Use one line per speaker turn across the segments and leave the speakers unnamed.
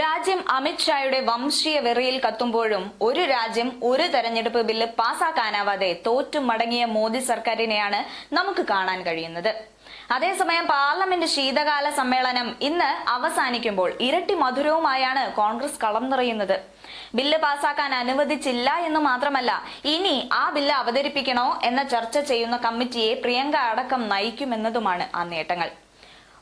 രാജ്യം അമിത്ഷായുടെ വംശീയ വെറിയിൽ കത്തുമ്പോഴും ഒരു രാജ്യം ഒരു തെരഞ്ഞെടുപ്പ് ബില്ല് പാസാക്കാനാവാതെ തോറ്റു മടങ്ങിയ മോദി സർക്കാരിനെയാണ് നമുക്ക് കാണാൻ കഴിയുന്നത്. അതേസമയം പാർലമെന്റ് ശീതകാല സമ്മേളനം ഇന്ന് അവസാനിക്കുമ്പോൾ ഇരട്ടി മധുരവുമായാണ് കോൺഗ്രസ് കളം നിറയുന്നത്. ബില്ല് പാസാക്കാൻ അനുവദിച്ചില്ല എന്ന് മാത്രമല്ല ഇനി ആ ബില്ല് അവതരിപ്പിക്കണോ എന്ന ചർച്ച ചെയ്യുന്ന കമ്മിറ്റിയെ പ്രിയങ്ക അടക്കം നയിക്കുമെന്നതുമാണ് ആ നേട്ടങ്ങൾ.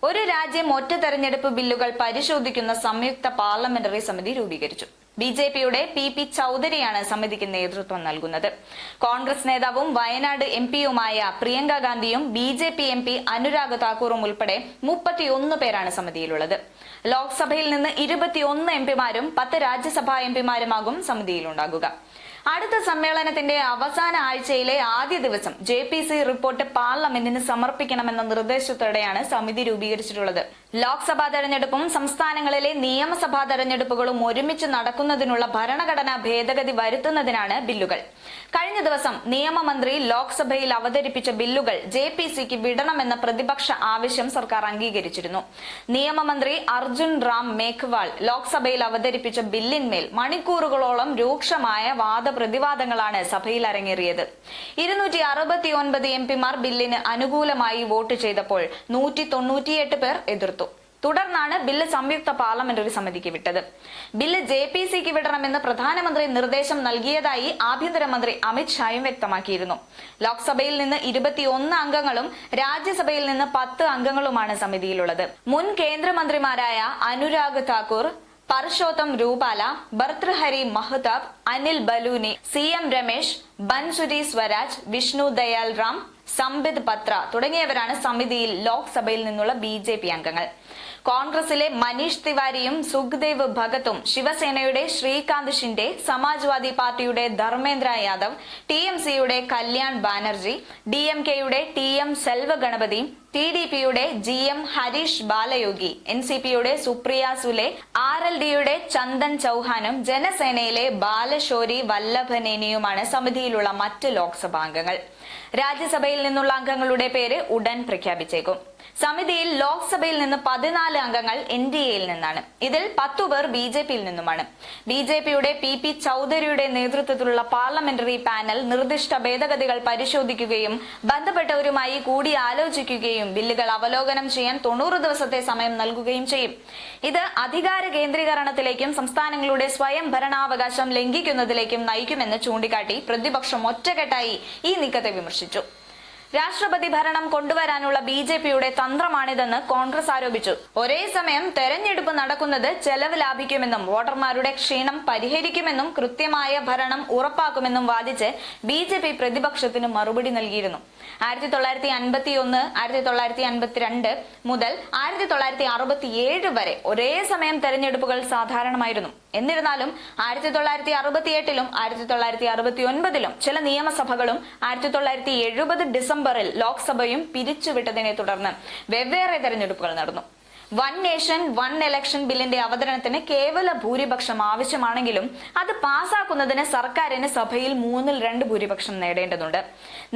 ഒരു രാജ്യം ഒറ്റ തെരഞ്ഞെടുപ്പ് ബില്ലുകൾ പരിശോധിക്കുന്ന സംയുക്ത പാർലമെന്ററി സമിതി രൂപീകരിച്ചു. ബി ജെ പിയുടെ പി പി ചൌധരിയാണ് സമിതിക്ക് നേതൃത്വം നൽകുന്നത്. കോൺഗ്രസ് നേതാവും വയനാട് എം പിയുമായ പ്രിയങ്ക ഗാന്ധിയും B J P M P Anurag താക്കൂറും ഉൾപ്പെടെ മുപ്പത്തിയൊന്ന് പേരാണ് സമിതിയിലുള്ളത്. ലോക്സഭയിൽ നിന്ന് ഇരുപത്തിയൊന്ന് എം പിമാരും പത്ത് രാജ്യസഭാ എം പിമാരുമാകും സമിതിയിലുണ്ടാകുക. അടുത്ത സമ്മേളനത്തിന്റെ അവസാന ആഴ്ചയിലെ ആദ്യ ദിവസം ജെ പി സി റിപ്പോർട്ട് പാർലമെന്റിന് സമർപ്പിക്കണമെന്ന നിർദ്ദേശത്തോടെയാണ് സമിതി രൂപീകരിച്ചിട്ടുള്ളത്. ലോക്സഭാ തെരഞ്ഞെടുപ്പും സംസ്ഥാനങ്ങളിലെ നിയമസഭാ തെരഞ്ഞെടുപ്പുകളും ഒരുമിച്ച് നടക്കുന്നതിനുള്ള ഭരണഘടനാ ഭേദഗതി വരുത്തുന്നതിനാണ് ബില്ലുകൾ. കഴിഞ്ഞ ദിവസം നിയമമന്ത്രി ലോക്സഭയിൽ അവതരിപ്പിച്ച ബില്ലുകൾ ജെ പി സിക്ക് വിടണമെന്ന പ്രതിപക്ഷ ആവശ്യം സർക്കാർ അംഗീകരിച്ചിരുന്നു. നിയമമന്ത്രി അർജുൻ റാം മേഘ്വാൾ ലോക്സഭയിൽ അവതരിപ്പിച്ച ബില്ലിന്മേൽ മണിക്കൂറുകളോളം രൂക്ഷമായ വാദപ്രതിവാദങ്ങളാണ് സഭയിൽ അരങ്ങേറിയത്. ഇരുന്നൂറ്റി അറുപത്തി ഒൻപത് എം പിമാർ ബില്ലിന് അനുകൂലമായി വോട്ട് ചെയ്തപ്പോൾ നൂറ്റി തൊണ്ണൂറ്റിയെട്ട് പേർ എതിർത്തു. തുടർന്നാണ് ബില്ല് സംയുക്ത പാർലമെന്ററി സമിതിക്ക് വിട്ടത്. ബില്ല് ജെ പി സിക്ക് വിടണമെന്ന് പ്രധാനമന്ത്രി നിർദ്ദേശം നൽകിയതായി ആഭ്യന്തരമന്ത്രി അമിത്ഷായും വ്യക്തമാക്കിയിരുന്നു. ലോക്സഭയിൽ നിന്ന് ഇരുപത്തിയൊന്ന് അംഗങ്ങളും രാജ്യസഭയിൽ നിന്ന് പത്ത് അംഗങ്ങളുമാണ് സമിതിയിലുള്ളത്. മുൻ കേന്ദ്രമന്ത്രിമാരായ അനുരാഗ് താക്കൂർ പർഷോത്തം രൂപാല ഭർത്തൃഹരി മഹ്താബ് അനിൽ ബലൂനി സി എം രമേശ് ബൻസുരി സ്വരാജ് വിഷ്ണു ദയാൽ റാം സംബിത് പത്ര തുടങ്ങിയവരാണ് സമിതിയിൽ ലോക്സഭയിൽ നിന്നുള്ള ബി ജെ പി അംഗങ്ങൾ. കോൺഗ്രസിലെ മനീഷ് തിവാരിയും സുഖ്ദേവ് ഭഗത്തും ശിവസേനയുടെ ശ്രീകാന്ത് ഷിൻഡെ സമാജ്വാദി പാർട്ടിയുടെ ധർമ്മേന്ദ്ര യാദവ് ടി എം സിയുടെ കല്യാൺ ബാനർജി ഡി എം കെയുടെ T M Selva Ganapathi T D പിയുടെ G M Harish Balayogi N C പിയുടെ സുപ്രിയ സുലെ ആർ എൽ ഡിയുടെ ചന്ദൻ ചൌഹാനും ജനസേനയിലെ ബാലശോരി വല്ലഭനേനിയുമാണ് സമിതിയിലുള്ള മറ്റ് ലോക്സഭാംഗങ്ങൾ രാജ്യസഭയിൽ നിന്നുള്ള അംഗങ്ങളുടെ പേര് ഉടൻ പ്രഖ്യാപിച്ചേക്കും. സമിതിയിൽ ലോക്സഭയിൽ നിന്ന് പതിനാല് അംഗങ്ങൾ എൻ ഡി എയിൽ നിന്നാണ്. ഇതിൽ പത്തു പേർ ബി ജെ പിയിൽ നിന്നുമാണ്. ബി ജെ പിയുടെ പി പി ചൌധരിയുടെ നേതൃത്വത്തിലുള്ള പാർലമെന്ററി പാനൽ നിർദ്ദിഷ്ട ഭേദഗതികൾ പരിശോധിക്കുകയും ബന്ധപ്പെട്ടവരുമായി കൂടിയാലോചിക്കുകയും ബില്ലുകൾ അവലോകനം ചെയ്യാൻ തൊണ്ണൂറ് ദിവസത്തെ സമയം നൽകുകയും ചെയ്യും. ഇത് അധികാര കേന്ദ്രീകരണത്തിലേക്കും സംസ്ഥാനങ്ങളുടെ സ്വയം ഭരണാവകാശം ലംഘിക്കുന്നതിലേക്കും നയിക്കുമെന്ന് ചൂണ്ടിക്കാട്ടി പ്രതിപക്ഷം ഒറ്റക്കെട്ടായി ഈ നീക്കത്തെ വിമർശിച്ചു. രാഷ്ട്രപതി ഭരണം കൊണ്ടുവരാനുള്ള ബി ജെ പിയുടെ തന്ത്രമാണിതെന്ന് കോൺഗ്രസ് ആരോപിച്ചു. ഒരേ സമയം തെരഞ്ഞെടുപ്പ് നടക്കുന്നത് ചെലവ് ലാഭിക്കുമെന്നും വോട്ടർമാരുടെ ക്ഷീണം പരിഹരിക്കുമെന്നും കൃത്യമായ ഭരണം ഉറപ്പാക്കുമെന്നും വാദിച്ച് ബി ജെ പി പ്രതിപക്ഷത്തിന് മറുപടി നൽകിയിരുന്നു. ആയിരത്തി തൊള്ളായിരത്തി അൻപത്തി ഒന്ന് ആയിരത്തി തൊള്ളായിരത്തി അൻപത്തിരണ്ട് മുതൽ ആയിരത്തി തൊള്ളായിരത്തി അറുപത്തിയേഴ് വരെ ഒരേ സമയം തെരഞ്ഞെടുപ്പുകൾ സാധാരണമായിരുന്നു. എന്നിരുന്നാലും ആയിരത്തി തൊള്ളായിരത്തി അറുപത്തിയെട്ടിലും ആയിരത്തി തൊള്ളായിരത്തി അറുപത്തി ഒൻപതിലും ചില നിയമസഭകളും ആയിരത്തി തൊള്ളായിരത്തി എഴുപത് ഡിസംബറിൽ ലോക്സഭയും പിരിച്ചുവിട്ടതിനെ തുടർന്ന് വെവ്വേറെ തെരഞ്ഞെടുപ്പുകൾ നടന്നു. വൺ നേഷൻ വൺ ഇലക്ഷൻ ബില്ലിന്റെ അവതരണത്തിന് കേവല ഭൂരിപക്ഷം ആവശ്യമാണെങ്കിലും അത് പാസാക്കുന്നതിന് സർക്കാരിന് സഭയിൽ മൂന്നിൽ രണ്ട് ഭൂരിപക്ഷം നേടേണ്ടതുണ്ട്.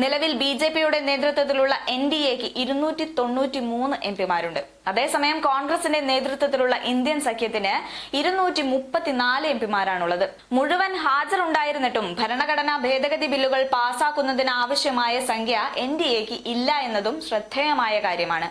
നിലവിൽ ബി ജെ പിയുടെ നേതൃത്വത്തിലുള്ള എൻ ഡി എക്ക് ഇരുന്നൂറ്റി തൊണ്ണൂറ്റി മൂന്ന് എം പിമാരുണ്ട്. അതേസമയം കോൺഗ്രസിന്റെ നേതൃത്വത്തിലുള്ള ഇന്ത്യൻ സഖ്യത്തിന് ഇരുന്നൂറ്റി മുപ്പത്തിനാല് എം പിമാരാണുള്ളത്. മുഴുവൻ ഹാജരുണ്ടായിരുന്നിട്ടും ഭരണഘടനാ ഭേദഗതി ബില്ലുകൾ പാസാക്കുന്നതിന് ആവശ്യമായ സംഖ്യ എൻ ഡി എക്ക് ഇല്ല എന്നതും ശ്രദ്ധേയമായ കാര്യമാണ്.